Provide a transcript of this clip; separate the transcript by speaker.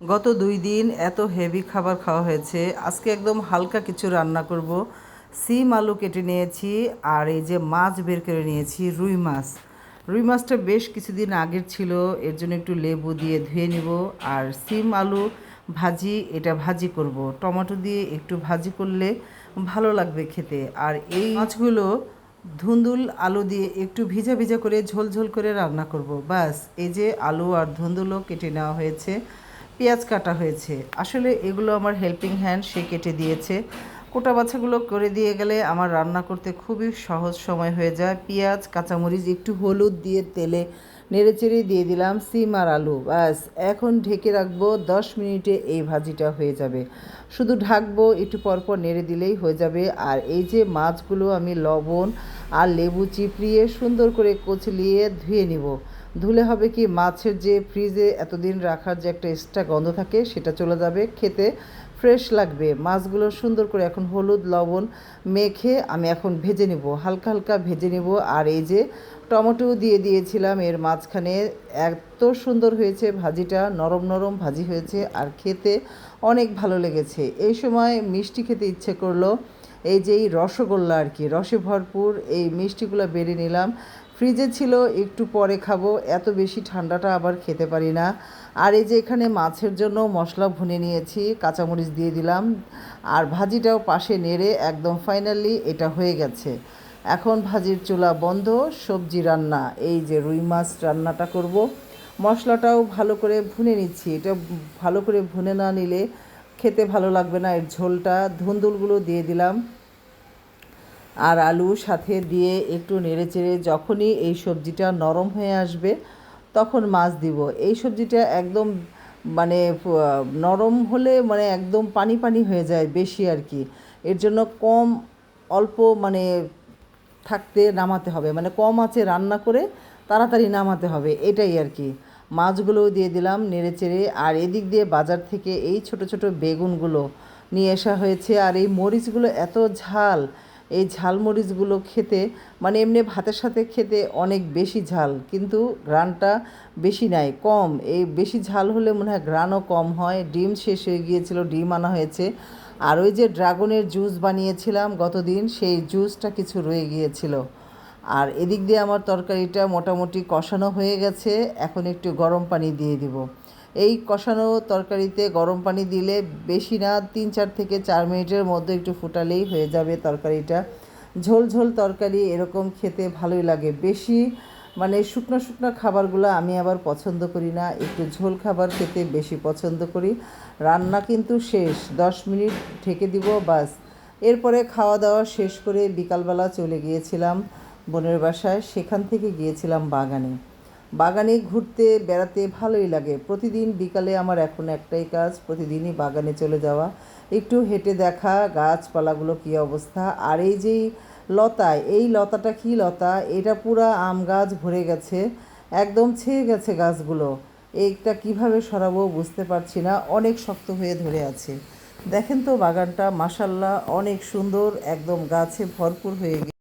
Speaker 1: গত দুই দিন এত হেভি খাবার খাওয়া হয়েছে। আজকে একদম হালকা কিছু রান্না করব। সিম আলু কেটে নিয়েছি আর এই যে মাছ বের করে নিয়েছি, রুই মাছ। রুই মাছটা বেশ কিছুদিন আগের ছিল, এর জন্য একটু লেবু দিয়ে ধুয়ে নিব আর সিম আলু ভাজি, এটা ভাজি করব। টমেটো দিয়ে একটু ভাজি করলে ভালো লাগবে খেতে। আর এই মাছগুলো ধুন্দুল আলু দিয়ে একটু ভিজা ভিজা করে ঝোল ঝোল করে রান্না করব। ব্যাস, এই যে আলু আর ধুন্দুলও কেটে নেওয়া হয়েছে। পেঁয়াজ কাটা হয়েছে। আসলে এগুলো আমার হেল্পিং হ্যান্ড সে কেটে দিয়েছে। কোটা বাছাগুলো করে দিয়ে গেলে আমার রান্না করতে খুবই সহজ সময় হয়ে যায়। পেঁয়াজ, কাঁচামরিচ, একটু হলুদ দিয়ে তেলে নেড়ে চেড়ে দিয়ে দিলাম সিম আর আলু। ব্যাস, এখন ঢেকে রাখব দশ মিনিটে এই ভাজিটা হয়ে যাবে। শুধু ঢাকবো, একটু পরপর নেড়ে দিলেই হয়ে যাবে। আর এই যে মাছগুলো আমি লবণ আর লেবু চিপড়িয়ে সুন্দর করে কচলিয়ে ধুয়ে নিব। ধুলে হবে কি মাছের যে ফ্রিজে এতদিন রাখার যে একটা এক্সট্রা গন্ধ থাকে, সেটা চলে যাবে। খেতে ফ্রেশ লাগবে। মাছগুলো সুন্দর করে এখন হলুদ, লবণ মেখে আমি এখন ভেজে নেব। হালকা হালকা ভেজে নেব। আর এই যে টমেটো দিয়ে দিয়েছিলাম, এর মাঝখানে এত সুন্দর হয়েছে ভাজিটা, নরম নরম ভাজি হয়েছে আর খেতে অনেক ভালো লেগেছে। এই সময় মিষ্টি খেতে ইচ্ছে করল। এই যে এই রসগোল্লা আর কি, রসে ভরপুর এই মিষ্টিগুলো বেড়ে নিলাম। ফ্রিজে ছিল, একটু পরে খাব, এত বেশি ঠান্ডাটা আবার খেতে পারি না। আর এই যে এখানে মাছের জন্য মশলা ভুনে নিয়েছি, কাঁচামরিচ দিয়ে দিলাম, আর ভাজিটাও পাশে নেড়ে একদম ফাইনালি এটা হয়ে গেছে। এখন ভাজির চুলা বন্ধ, সবজি রান্না, এই যে রুই মাছ রান্নাটা করব। মশলাটাও ভালো করে ভুনে নিচ্ছি, এটা ভালো করে ভুনে না নিলে খেতে ভালো লাগবে না, এর ঝোলটা, ধুন্দুলগুলো দিয়ে দিলাম। আর আলু সাথে দিয়ে একটু নেড়েচেড়ে যখনই এই সবজিটা নরম হয়ে আসবে, তখন মাছ দিব। এই সবজিটা একদম মানে নরম হলে মানে একদম পানি পানি হয়ে যায় বেশি আর কি। এর জন্য কম অল্প মানে থাকতে নামাতে হবে। মানে কম আছে রান্না করে তাড়াতাড়ি নামাতে হবে, এটাই আর কি। মাছগুলোও দিয়ে দিলাম নেড়ে চেড়ে আর এদিক দিয়ে বাজার থেকে এই ছোট ছোট বেগুনগুলো নিয়ে আসা হয়েছে। আর এই মরিচগুলো এত ঝাল এই ঝালমরিচগুলো খেতে মানে এমনি ভাতের সাথে খেতে অনেক বেশি ঝাল, কিন্তু গ্রানটা বেশি নাই, কম। এই বেশি ঝাল হলে মনে হয় গ্রানও কম হয়। ডিম শেষ হয়ে গিয়েছিল, ডিম আনা হয়েছে। আর ওই যে ড্রাগনের জুস বানিয়েছিলাম গতদিন, সেই জুসটা কিছু রয়ে গিয়েছিল। আর এদিক দিয়ে আমার তরকারিটা মোটামুটি কষানো হয়ে গেছে, এখন একটু গরম পানি দিয়ে দিব। এই কষানো তরকারিতে গরম পানি দিলে বেশি না, তিন চার থেকে চার মিনিটের মধ্যে একটু ফুটালেই হয়ে যাবে তরকারিটা। ঝোল ঝোল তরকারি এরকম খেতে ভালোই লাগে। বেশি মানে শুকনো শুকনো খাবারগুলো আমি আবার পছন্দ করি না, একটু ঝোল খাবার খেতে বেশি পছন্দ করি। রান্না কিন্তু শেষ, দশ মিনিট ঢেকে দিব বাস। এরপরে খাওয়া দাওয়া শেষ করে বিকালবেলা চলে গিয়েছিলাম। বোনের বাসায় সেখান থেকে গিয়েছিলাম বাগানে। বাগানে ঘুরতে, বেড়াতে ভালোই লাগে। প্রতিদিন বিকালে আমার এখন একটাই কাজ, প্রতিদিনই বাগানে চলে যাওয়া। একটু হেঁটে দেখা, গাছপালাগুলো কী অবস্থা, আর এই যেই লতা, এই লতাটা কী লতা? এটা পুরা আম গাছ ভরে গেছে, একদম ছেয়ে গেছে গাছগুলো। এইটা কীভাবে সরাবো বুঝতে পারছি না, অনেক শক্ত হয়ে ধরে আছে। দেখেন তো বাগানটা মাসাল্লাহ অনেক সুন্দর, একদম গাছে ভরপুর হয়ে